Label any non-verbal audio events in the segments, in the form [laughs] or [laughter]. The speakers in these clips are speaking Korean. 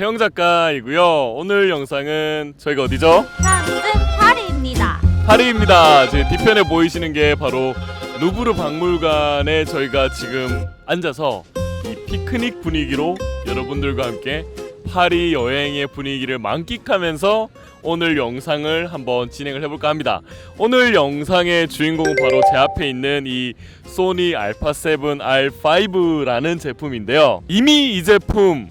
태영 작가이고요 오늘 영상은 저희가 어디죠? 프랑스 파리입니다. 파리입니다 제 뒤편에 보이시는 게 바로 루브르 박물관에 저희가 지금 앉아서 이 피크닉 분위기로 여러분들과 함께 파리 여행의 분위기를 만끽하면서 오늘 영상을 한번 진행을 해볼까 합니다. 오늘 영상의 주인공은 바로 제 앞에 있는 이 소니 알파 7 R5라는 제품인데요. 이미 이 제품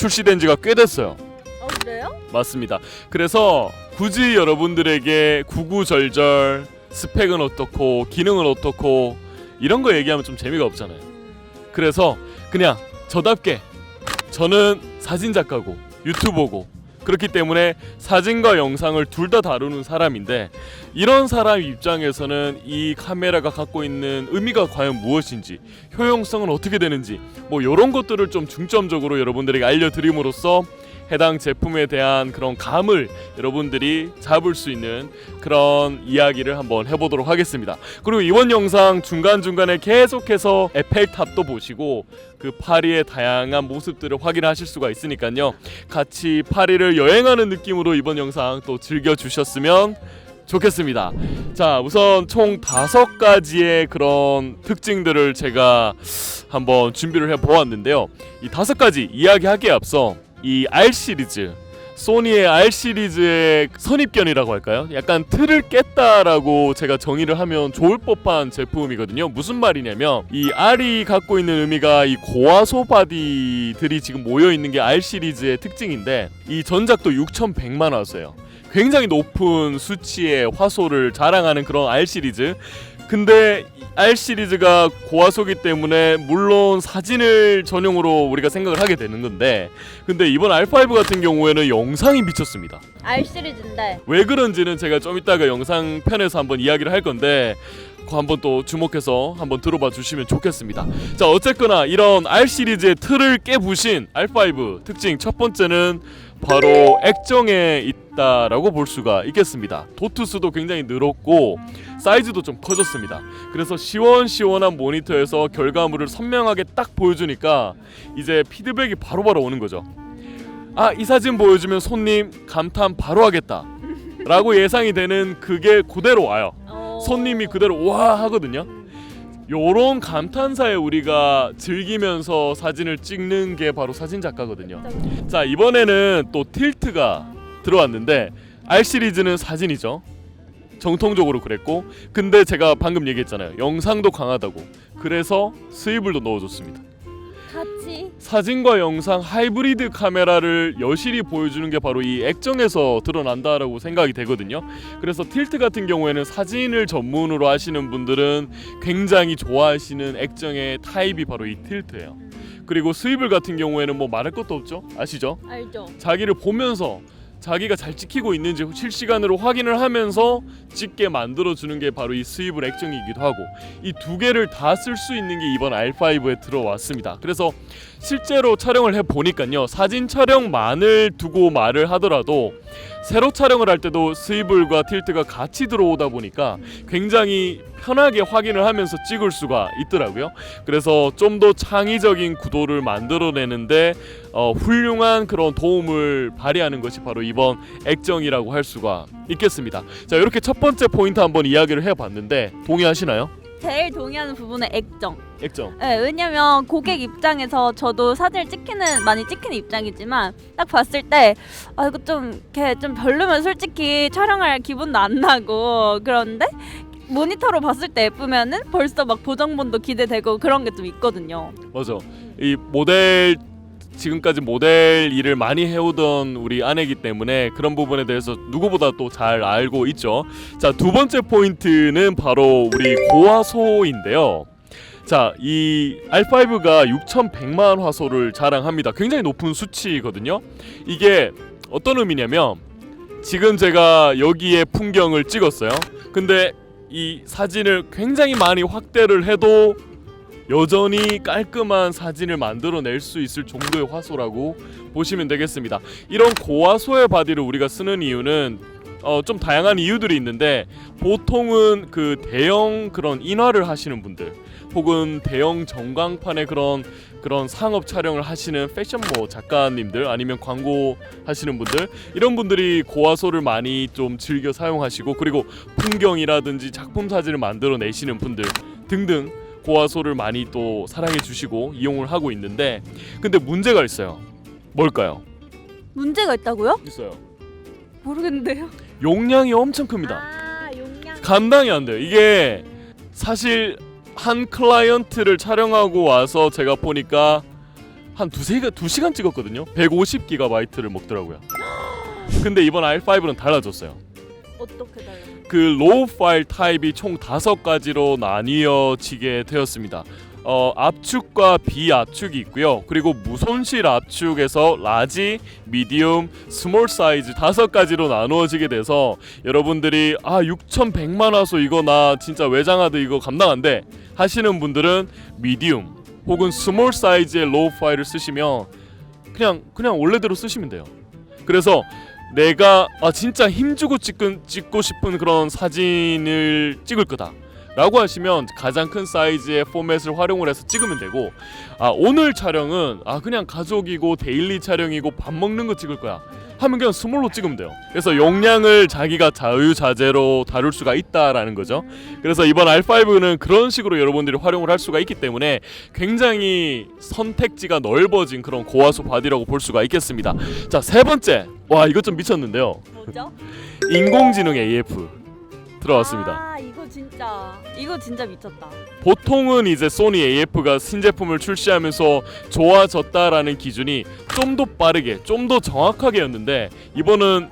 출시된 지가 꽤 됐어요. 어 그래요? 맞습니다. 그래서 굳이 여러분들에게 구구절절 스펙은 어떻고 기능은 어떻고 이런 거 얘기하면 좀 재미가 없잖아요. 그래서 그냥 저답게 저는 사진 작가고 유튜버고 그렇기 때문에 사진과 영상을 둘 다 다루는 사람인데 이런 사람 입장에서는 이 카메라가 갖고 있는 의미가 과연 무엇인지 효용성은 어떻게 되는지 뭐 이런 것들을 좀 중점적으로 여러분들에게 알려드림으로써 해당 제품에 대한 그런 감을 여러분들이 잡을 수 있는 그런 이야기를 한번 해보도록 하겠습니다. 그리고 이번 영상 중간 중간에 계속해서 에펠탑도 보시고 그 파리의 다양한 모습들을 확인하실 수가 있으니까요. 같이 파리를 여행하는 느낌으로 이번 영상 또 즐겨 주셨으면 좋겠습니다. 자, 우선 총 다섯 가지의 그런 특징들을 제가 한번 준비를 해 보았는데요. 이 다섯 가지 이야기하기에 앞서 이 R 시리즈 소니의 R 시리즈의 선입견이라고 할까요? 약간 틀을 깼다라고 제가 정의를 하면 좋을 법한 제품이거든요. 무슨 말이냐면 이 R이 갖고 있는 의미가 이 고화소 바디들이 지금 모여 있는 게 R 시리즈의 특징인데 이 전작도 6,100만 화소예요. 굉장히 높은 수치의 화소를 자랑하는 그런 R 시리즈. 근데 R 시리즈가 고화소기 때문에 물론 사진을 전용으로 우리가 생각을 하게 되는 건데 근데 이번 R5 같은 경우에는 영상이 미쳤습니다. R 시리즈인데 왜 그런지는 제가 좀 이따가 영상 편에서 한번 이야기를 할 건데 한번 또 주목해서 한번 들어봐 주시면 좋겠습니다. 자 어쨌거나 이런 R 시리즈의 틀을 깨부신 R5 특징 첫 번째는 바로 액정에 있다라고 볼 수가 있겠습니다. 도트 수도 굉장히 늘었고 사이즈도 좀 커졌습니다. 그래서 시원시원한 모니터에서 결과물을 선명하게 딱 보여주니까 이제 피드백이 바로바로 오는 거죠. 아 이 사진 보여주면 손님 감탄 바로 하겠다. 라고 예상이 되는 그게 그대로 와요. 어... 손님이 그대로 와 하거든요. 요런 감탄사에 우리가 즐기면서 사진을 찍는 게 바로 사진 작가거든요. 자 이번에는 또 틸트가 들어왔는데 R 시리즈는 사진이죠. 정통적으로 그랬고 근데 제가 방금 얘기했잖아요. 영상도 강하다고. 그래서 스위블도 넣어줬습니다. 같이 사진과 영상 하이브리드 카메라를 여실히 보여주는 게 바로 이 액정에서 드러난다라고 생각이 되거든요. 그래서 틸트 같은 경우에는 사진을 전문으로 하시는 분들은 굉장히 좋아하시는 액정의 타입이 바로 이 틸트예요. 그리고 스위블 같은 경우에는 뭐 말할 것도 없죠. 아시죠? 알죠? 자기를 보면서 자기가 잘 찍히고 있는지 실시간으로 확인을 하면서 찍게 만들어 주는 게 바로 이 스위블 액정이기도 하고 이 두 개를 다 쓸 수 있는 게 이번 R5에 들어왔습니다. 그래서 실제로 촬영을 해 보니까요. 사진 촬영만을 두고 말을 하더라도 세로 촬영을 할 때도 스위블과 틸트가 같이 들어오다 보니까 굉장히 편하게 확인을 하면서 찍을 수가 있더라고요. 그래서 좀 더 창의적인 구도를 만들어내는데 어, 훌륭한 그런 도움을 발휘하는 것이 바로 이번 액정이라고 할 수가 있겠습니다. 자 이렇게 첫 번째 포인트 한번 이야기를 해봤는데 동의하시나요? 제일 동의하는 부분은 액정. 액정. 네, 왜냐면 고객 입장에서 저도 사진을 찍히는 많이 찍히는 입장이지만 딱 봤을 때 아 이거 좀 이렇게 좀 별로면 솔직히 촬영할 기분도 안 나고 그런데 모니터로 봤을 때 예쁘면은 벌써 막 보정본도 기대되고 그런 게 좀 있거든요. 맞아. 이 모델 지금까지 모델 일을 많이 해오던 우리 아내기 때문에 그런 부분에 대해서 누구보다 또 잘 알고 있죠. 자, 두 번째 포인트는 바로 우리 고화소인데요. 자, 이 R5가 6,100만 화소를 자랑합니다. 굉장히 높은 수치거든요. 이게 어떤 의미냐면 지금 제가 여기에 풍경을 찍었어요. 근데 이 사진을 굉장히 많이 확대를 해도 여전히 깔끔한 사진을 만들어낼 수 있을 정도의 화소라고 보시면 되겠습니다. 이런 고화소의 바디를 우리가 쓰는 이유는 어, 좀 다양한 이유들이 있는데 보통은 그 대형 그런 인화를 하시는 분들 혹은 대형 전광판의 그런 그런 상업 촬영을 하시는 패션 뭐 작가님들 아니면 광고 하시는 분들 이런 분들이 고화소를 많이 좀 즐겨 사용하시고 그리고 풍경이라든지 작품 사진을 만들어 내시는 분들 등등 고화소를 많이 또 사랑해 주시고 이용을 하고 있는데 근데 문제가 있어요. 뭘까요? 문제가 있다고요? 있어요. 모르겠는데요. 용량이 엄청 큽니다. 아 용량. 감당이 안 돼요. 이게 사실 한 클라이언트를 촬영하고 와서 제가 보니까 한 두세 두 시간 찍었거든요. 150기가바이트를 먹더라고요. 근데 이번 R5는 달라졌어요. 어떻게 달라? 그 로우 파일 타입이 총 다섯 가지로 나뉘어지게 되었습니다. 어, 압축과 비압축이 있고요. 그리고 무손실 압축에서 라지, 미디움, 스몰 사이즈 다섯 가지로 나누어지게 돼서 여러분들이 아 6,100만 화소 이거 나 진짜 외장하드 이거 감당 안돼 하시는 분들은 미디움 혹은 스몰 사이즈의 로우 파일을 쓰시면 그냥 그냥 원래대로 쓰시면 돼요. 그래서 내가 아 진짜 힘주고 찍은, 찍고 싶은 그런 사진을 찍을 거다. 라고 하시면 가장 큰 사이즈의 포맷을 활용을 해서 찍으면 되고 아 오늘 촬영은 아 그냥 가족이고 데일리 촬영이고 밥 먹는 거 찍을 거야 하면 그냥 스몰로 찍으면 돼요. 그래서 용량을 자기가 자유자재로 다룰 수가 있다라는 거죠. 그래서 이번 R5는 그런 식으로 여러분들이 활용을 할 수가 있기 때문에 굉장히 선택지가 넓어진 그런 고화소 바디라고 볼 수가 있겠습니다. 자 세 번째. 와 이것 좀 미쳤는데요. 뭐죠? 인공지능 AF 들어왔습니다 아 이거 진짜 이거 진짜 미쳤다. 보통은 이제 소니 AF가 신제품을 출시하면서 좋아졌다라는 기준이 좀 더 빠르게, 좀 더 정확하게였는데 이번은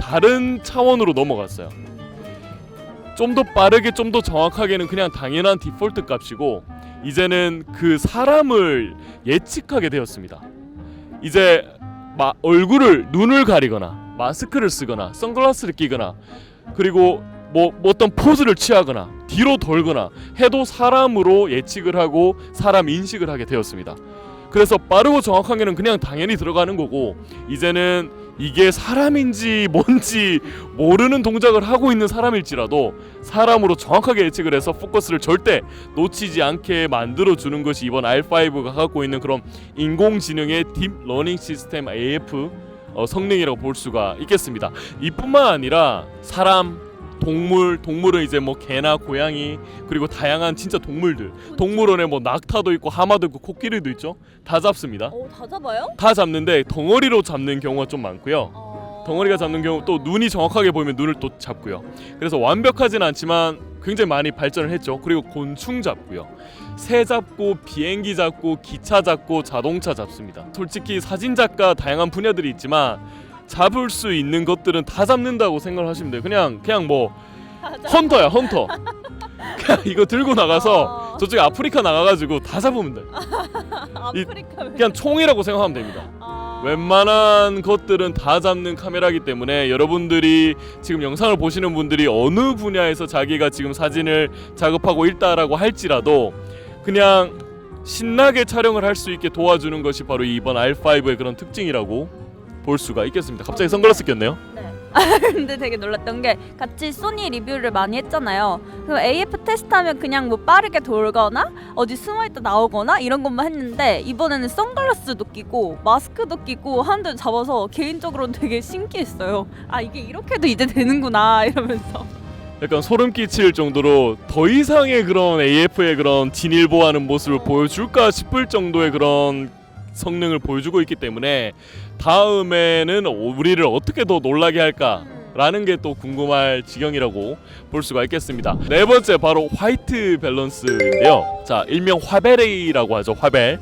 다른 차원으로 넘어갔어요. 좀 더 빠르게, 좀 더 정확하게는 그냥 당연한 디폴트 값이고 이제는 그 사람을 예측하게 되었습니다. 이제 마, 얼굴을 눈을 가리거나 마스크를 쓰거나 선글라스를 끼거나 그리고 뭐, 뭐 어떤 포즈를 취하거나 뒤로 돌거나 해도 사람으로 예측을 하고 사람 인식을 하게 되었습니다. 그래서 빠르고 정확하게는 그냥 당연히 들어가는 거고 이제는 이게 사람인지 뭔지 모르는 동작을 하고 있는 사람일지라도 사람으로 정확하게 예측을 해서 포커스를 절대 놓치지 않게 만들어 주는 것이 이번 R5가 갖고 있는 그런 인공지능의 딥 러닝 시스템 AF 어, 성능이라고 볼 수가 있겠습니다. 이뿐만 아니라 사람 동물 동물은 이제 뭐 개나 고양이 그리고 다양한 진짜 동물들. 동물원에 뭐 낙타도 있고 하마도 있고 코끼리도 있죠? 다 잡습니다. 어 다 잡아요? 다 잡는데 덩어리로 잡는 경우가 좀 많고요. 어... 덩어리가 잡는 경우 또 눈이 정확하게 보이면 눈을 또 잡고요. 그래서 완벽하진 않지만 굉장히 많이 발전을 했죠. 그리고 곤충 잡고요. 새 잡고 비행기 잡고 기차 잡고 자동차 잡습니다. 솔직히 사진 작가 다양한 분야들이 있지만 잡을 수 있는 것들은 다 잡는다고 생각을 하시면 돼요. 그냥 그냥 뭐 헌터야 헌터. [laughs] 그냥 이거 들고 나가서 어... 저쪽에 아프리카 나가가지고 다 잡으면 돼 [laughs] 아프리카 왜- 그냥 총이라고 생각하면 됩니다. 아... 웬만한 것들은 다 잡는 카메라이기 때문에 여러분들이 지금 영상을 보시는 분들이 어느 분야에서 자기가 지금 사진을 작업하고 있다라고 할지라도 그냥 신나게 촬영을 할 수 있게 도와주는 것이 바로 이번 R5의 그런 특징이라고 볼 수가 있겠습니다. 갑자기 선글라스 꼈네요. [laughs] 근데 되게 놀랐던 게 같이 소니 리뷰를 많이 했잖아요. 그럼 AF 테스트 하면 그냥 뭐 빠르게 돌거나 어디 숨어있다 나오거나 이런 것만 했는데 이번에는 선글라스도 끼고 마스크도 끼고 하는데 잡아서 개인적으로는 되게 신기했어요. 아 이게 이렇게도 이제 되는구나 이러면서. 약간 소름 끼칠 정도로 더 이상의 그런 AF의 그런 진일보하는 모습을 보여줄까 싶을 정도의 그런 성능을 보여주고 있기 때문에 다음에는 우리를 어떻게 더 놀라게 할까 라는 게 또 궁금할 지경이라고 볼 수가 있겠습니다. 네 번째 바로 화이트 밸런스인데요. 자, 일명 화벨이라고 하죠. 화벨.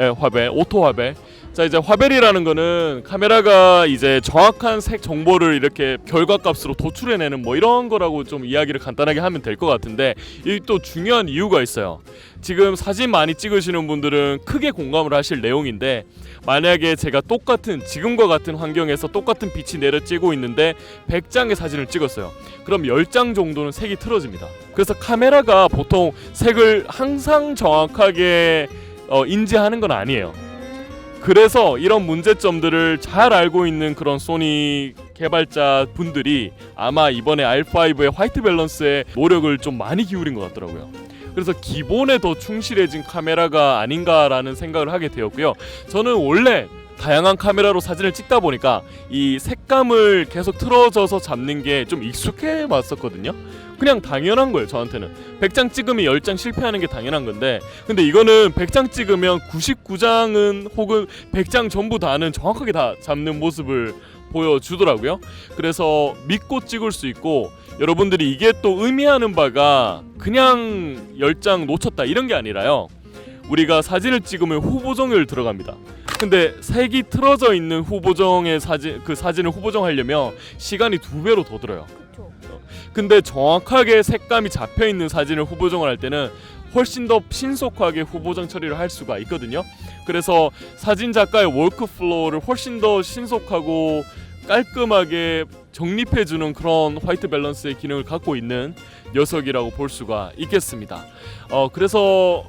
예, 화벨, 오토 화벨. 자, 이제 화벨이라는 거는 카메라가 이제 정확한 색 정보를 이렇게 결과값으로 도출해내는 뭐 이런 거라고 좀 이야기를 간단하게 하면 될 것 같은데 이또 중요한 이유가 있어요. 지금 사진 많이 찍으시는 분들은 크게 공감을 하실 내용인데 만약에 제가 똑같은 지금과 같은 환경에서 똑같은 빛이 내려 쬐고 있는데 100장의 사진을 찍었어요. 그럼 10장 정도는 색이 틀어집니다. 그래서 카메라가 보통 색을 항상 정확하게 어, 인지하는 건 아니에요. 그래서 이런 문제점들을 잘 알고 있는 그런 소니 개발자 분들이 아마 이번에 R5의 화이트 밸런스에 노력을 좀 많이 기울인 것 같더라고요. 그래서 기본에 더 충실해진 카메라가 아닌가라는 생각을 하게 되었고요. 저는 원래 다양한 카메라로 사진을 찍다 보니까 이 색감을 계속 틀어져서 잡는 게 좀 익숙해 왔었거든요. 그냥 당연한 거예요, 저한테는. 100장 찍으면 10장 실패하는 게 당연한 건데 근데 이거는 100장 찍으면 99장은 혹은 100장 전부 다는 정확하게 다 잡는 모습을 보여주더라고요. 그래서 믿고 찍을 수 있고 여러분들이 이게 또 의미하는 바가 그냥 10장 놓쳤다 이런 게 아니라요. 우리가 사진을 찍으면 후보정을 들어갑니다. 근데 색이 틀어져 있는 후보정의 사진 그 사진을 후보정하려면 시간이 두 배로 더 들어요. 근데 정확하게 색감이 잡혀 있는 사진을 후보정을 할 때는 훨씬 더 신속하게 후보정 처리를 할 수가 있거든요. 그래서 사진 작가의 워크 플로우를 훨씬 더 신속하고 깔끔하게 정립해 주는 그런 화이트 밸런스의 기능을 갖고 있는 녀석이라고 볼 수가 있겠습니다. 어 그래서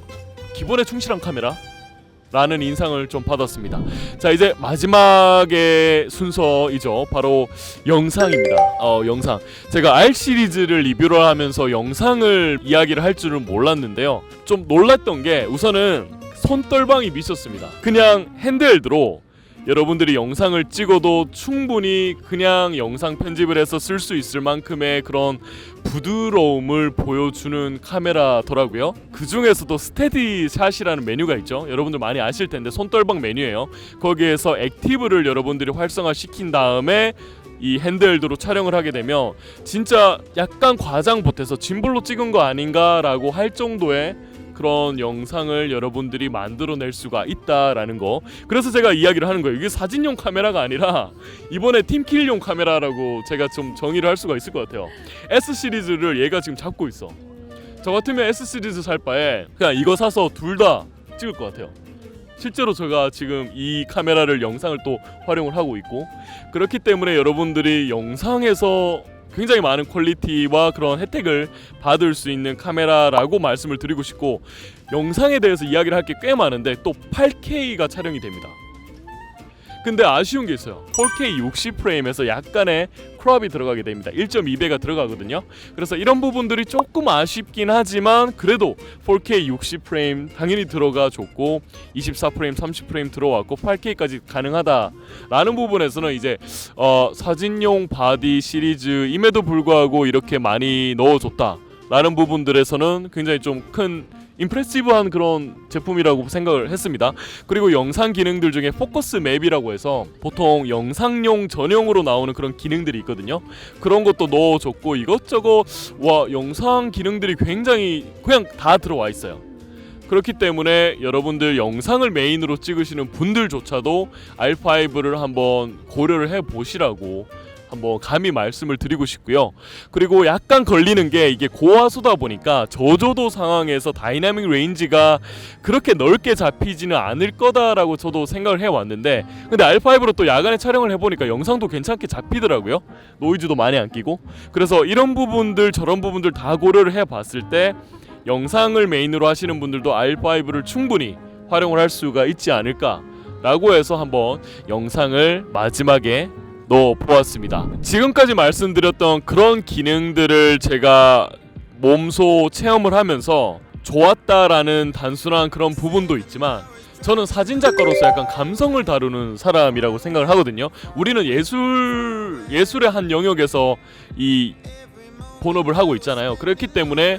기본에 충실한 카메라 라는 인상을 좀 받았습니다. 자 이제 마지막의 순서이죠. 바로 영상입니다. 어 영상. 제가 R 시리즈를 리뷰를 하면서 영상을 이야기를 할 줄은 몰랐는데요. 좀 놀랐던 게 우선은 손떨방이 미쳤습니다. 그냥 핸드헬드로 여러분들이 영상을 찍어도 충분히 그냥 영상 편집을 해서 쓸 수 있을 만큼의 그런 부드러움을 보여주는 카메라더라고요. 그 중에서도 스테디 샷이라는 메뉴가 있죠. 여러분들 많이 아실 텐데 손떨방 메뉴예요. 거기에서 액티브를 여러분들이 활성화 시킨 다음에 이 핸드헬드로 촬영을 하게 되면 진짜 약간 과장 보태서 짐볼로 찍은 거 아닌가라고 할 정도의 그런 영상을 여러분들이 만들어낼 수가 있다라는 거. 그래서 제가 이야기를 하는 거예요. 이게 사진용 카메라가 아니라 이번에 팀킬용 카메라라고 제가 좀 정의를 할 수가 있을 것 같아요. S 시리즈를 얘가 지금 잡고 있어. 저 같으면 S 시리즈 살 바에 그냥 이거 사서 둘 다 찍을 것 같아요. 실제로 제가 지금 이 카메라를 영상을 또 활용을 하고 있고 그렇기 때문에 여러분들이 영상에서 굉장히 많은 퀄리티와 그런 혜택을 받을 수 있는 카메라라고 말씀을 드리고 싶고 영상에 대해서 이야기를 할 게 꽤 많은데 또 8K가 촬영이 됩니다. 근데 아쉬운 게 있어요. 4K 60프레임에서 약간의 크롭이 들어가게 됩니다. 1.2배가 들어가거든요. 그래서 이런 부분들이 조금 아쉽긴 하지만 그래도 4K 60프레임 당연히 들어가 줬고 24프레임, 30프레임 들어왔고 8K까지 가능하다 라는 부분에서는 이제 어, 사진용 바디 시리즈임에도 불구하고 이렇게 많이 넣어줬다 라는 부분들에서는 굉장히 좀 큰 임프레시브한 그런 제품이라고 생각을 했습니다. 그리고 영상 기능들 중에 포커스 맵이라고 해서 보통 영상용 전용으로 나오는 그런 기능들이 있거든요. 그런 것도 넣어줬고 이것저것 와 영상 기능들이 굉장히 그냥 다 들어와 있어요. 그렇기 때문에 여러분들 영상을 메인으로 찍으시는 분들조차도 R5를 한번 고려를 해 보시라고 한번 감히 말씀을 드리고 싶고요. 그리고 약간 걸리는 게 이게 고화소다 보니까 저조도 상황에서 다이나믹 레인지가 그렇게 넓게 잡히지는 않을 거다라고 저도 생각을 해왔는데 근데 R5로 또 야간에 촬영을 해보니까 영상도 괜찮게 잡히더라고요. 노이즈도 많이 안 끼고 그래서 이런 부분들 저런 부분들 다 고려를 해봤을 때 영상을 메인으로 하시는 분들도 R5를 충분히 활용을 할 수가 있지 않을까 라고 해서 한번 영상을 마지막에 넣어 보았습니다. 지금까지 말씀드렸던 그런 기능들을 제가 몸소 체험을 하면서 좋았다라는 단순한 그런 부분도 있지만 저는 사진 작가로서 약간 감성을 다루는 사람이라고 생각을 하거든요. 우리는 예술 예술의 한 영역에서 이 본업을 하고 있잖아요. 그렇기 때문에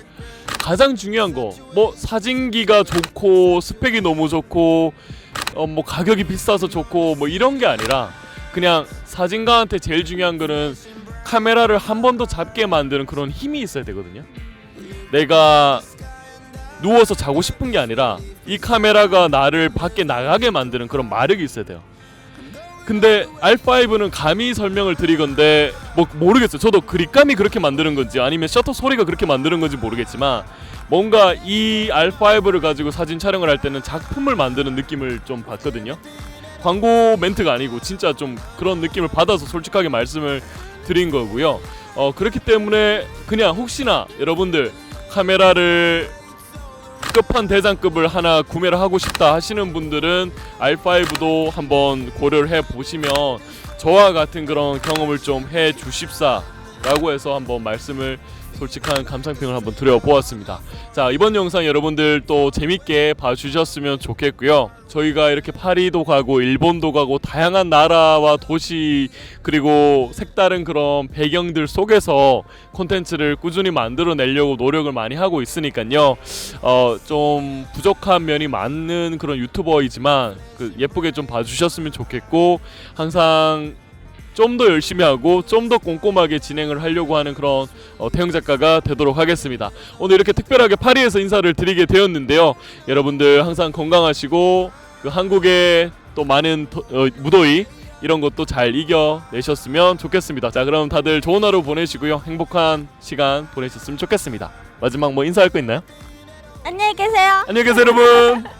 가장 중요한 거 뭐 사진기가 좋고 스펙이 너무 좋고 어 뭐 가격이 비싸서 좋고 뭐 이런 게 아니라 그냥 사진가한테 제일 중요한 거는 카메라를 한 번 더 잡게 만드는 그런 힘이 있어야 되거든요. 내가 누워서 자고 싶은 게 아니라 이 카메라가 나를 밖에 나가게 만드는 그런 마력이 있어야 돼요. 근데 R5는 감히 설명을 드리건데 뭐 모르겠어요. 저도 그립감이 그렇게 만드는 건지 아니면 셔터 소리가 그렇게 만드는 건지 모르겠지만 뭔가 이 R5를 가지고 사진 촬영을 할 때는 작품을 만드는 느낌을 좀 받거든요. 광고 멘트가 아니고 진짜 좀 그런 느낌을 받아서 솔직하게 말씀을 드린 거고요. 어 그렇기 때문에 그냥 혹시나 여러분들 카메라를 급한 대장급을 하나 구매를 하고 싶다 하시는 분들은 R5도 한번 고려를 해 보시면 저와 같은 그런 경험을 좀 해 주십사라고 해서 한번 말씀을 솔직한 감상평을 한번 드려보았습니다. 자 이번 영상 여러분들 또 재밌게 봐주셨으면 좋겠고요. 저희가 이렇게 파리도 가고 일본도 가고 다양한 나라와 도시 그리고 색다른 그런 배경들 속에서 콘텐츠를 꾸준히 만들어내려고 노력을 많이 하고 있으니까요. 어, 좀 부족한 면이 많은 그런 유튜버이지만 그 예쁘게 좀 봐주셨으면 좋겠고 항상 좀 더 열심히 하고 좀 더 꼼꼼하게 진행을 하려고 하는 그런 어, 태영 작가가 되도록 하겠습니다. 오늘 이렇게 특별하게 파리에서 인사를 드리게 되었는데요. 여러분들 항상 건강하시고 그 한국의 또 많은 더- 어, 무더위 이런 것도 잘 이겨내셨으면 좋겠습니다. 자, 그럼 다들 좋은 하루 보내시고요. 행복한 시간 보내셨으면 좋겠습니다. 마지막 뭐 인사할 거 있나요? 안녕히 계세요. 안녕히 계세요, 여러분. [laughs]